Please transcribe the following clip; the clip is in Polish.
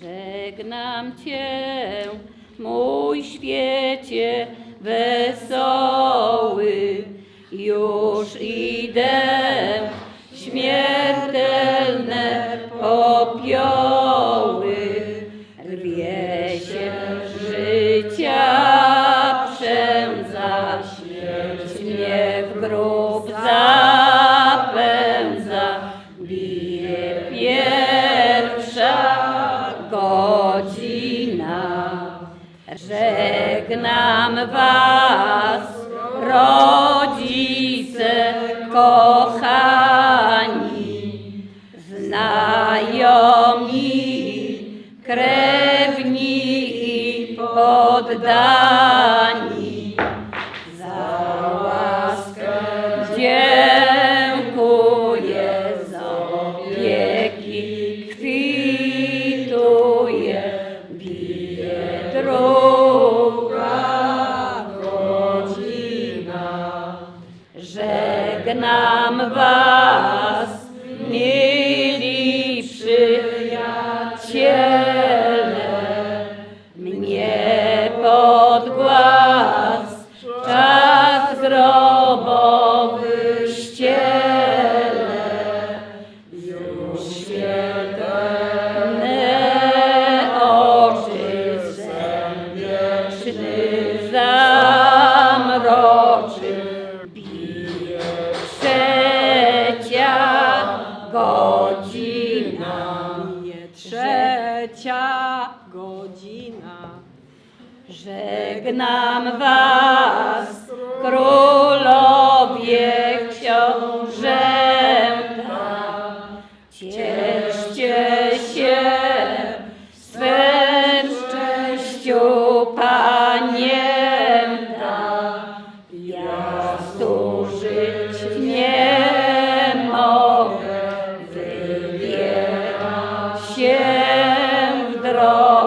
Żegnam Cię, mój świecie wesoły, już idę śmiertelne popioły. Rwie się życia przędza, śmierć mnie w grób zapędza. Żegnam was, rodzice kochani, znajomi, krewni i poddani. Za łaskę dziękuję, za opieki kwituje, bije Żegnam was, godzina. Żegnam was, Roy